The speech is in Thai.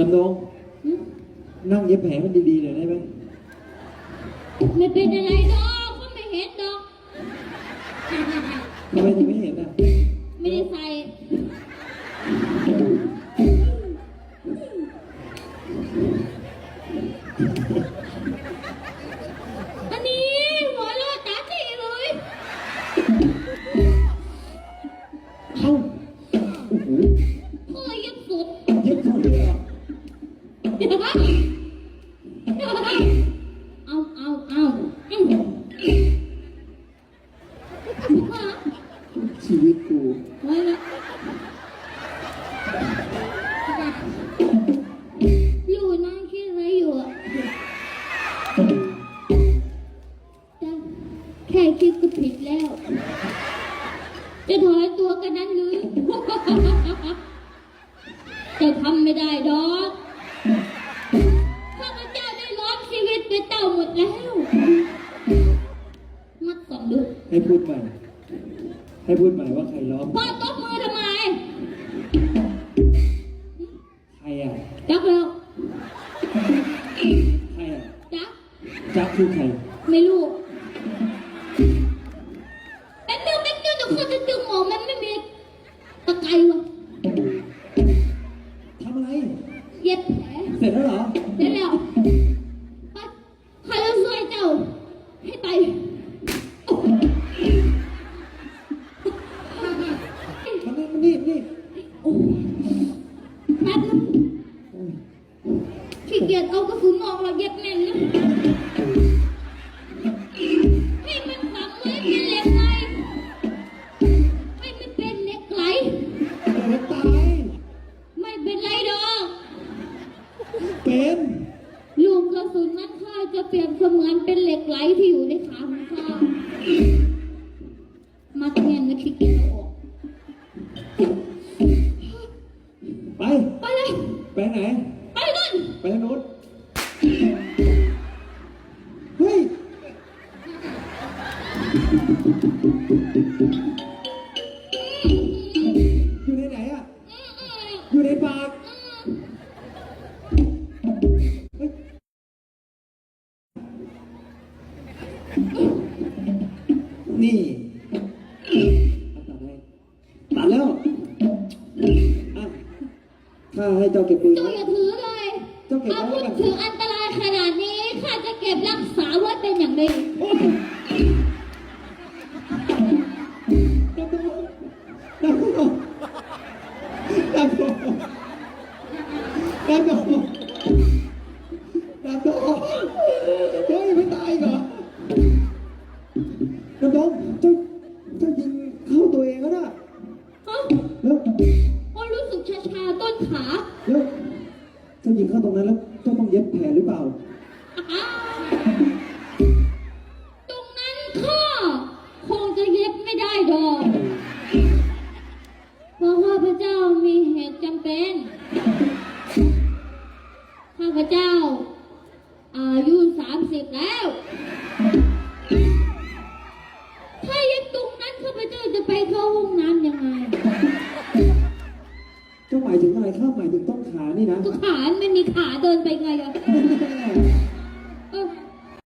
ลำนงหึนั่งเย็บแผลมันดีๆหน่อยได้ไหมไม่เป็นอะไรดอกก็ไม่เห็นดอก ทำไมถึงไม่เห็นอะไม่ได้ใส่ ชีวิตกูไว้ละอยู่นั่งคิดอะไรอยู่อะแต่แค่คิดก็ผิดแล้ว จะถอยตัวกันนั้นหรือ จะทำไม่ได้ดอกข้าพเจ้าได้ร้อนชีวิตเป็นเต่าหมดแล้ว มัดสองดูให้พูดใหม่ ให้พูดใหม่ว่าใครล้อมพ่อตบมือทำไมใครอะจักแล้วใครอะจักจักคือใครไม่รู้แป๊บเดียวแป๊บเดียวเดี๋ยวเขาจะดึงออกมันไม่มีตะไคร้วะทำอะไร เย็บแผลเสร็จแล้วเหรอเดี๋ยวแล้วไปใครจะช่วยเจ้า ให้ไป มันนี่มันนี่นี่ โอ้แป๊บนึง ขี้เกียจเอากระสุนออกแล้วเย็บแน่นนะให้มันฝังไว้เป็นเหล็กไหลให้มันเป็นเหล็กไหลเดี๋ยวตาย ไม่เป็นไรดอกเป็นลูกกระสุนนั้นข้าจะเปรียบเสมือนเป็นเหล็กไหลที่อยู่ในขาของข้ามัดแน่นและขี้เกียจเอาออก ไป ไปเลย ไปไหนไปเลยไป ทางโน้นเฮ้ยอยู่ในไหนอะ อยู่ในปากเฮ้ยนี่ตัดให้ตัดแล้วอะถ้าให้เจ้าเก็บปืนเจ้าไว้ อย่าถือเลย เจ้าเก็บอาไว้วุแล้วธกันถึงอันตรายขนาดนี้ข้าจะเก็บรักษาไว้เป็นอย่างดีโอ้ยดับโบดับโบดับโบดับโบดับโบเฮ้ยไม่ตายเหรอดับโบเจ้าเจ้ายิงเข้าตัวเองแล้วนะเอ้าแล้วพอรู้สึกชาๆต้นขาแล้ว เจ้ายิงเข้าตรงนั้นแล้วเจ้าต้องเย็บแผลหรือเปล่า ก็หมายถึงอะไรข้าหมายถึงต้องขานี่นะ ก็ขาไม่มีขาเดินไปไงอะ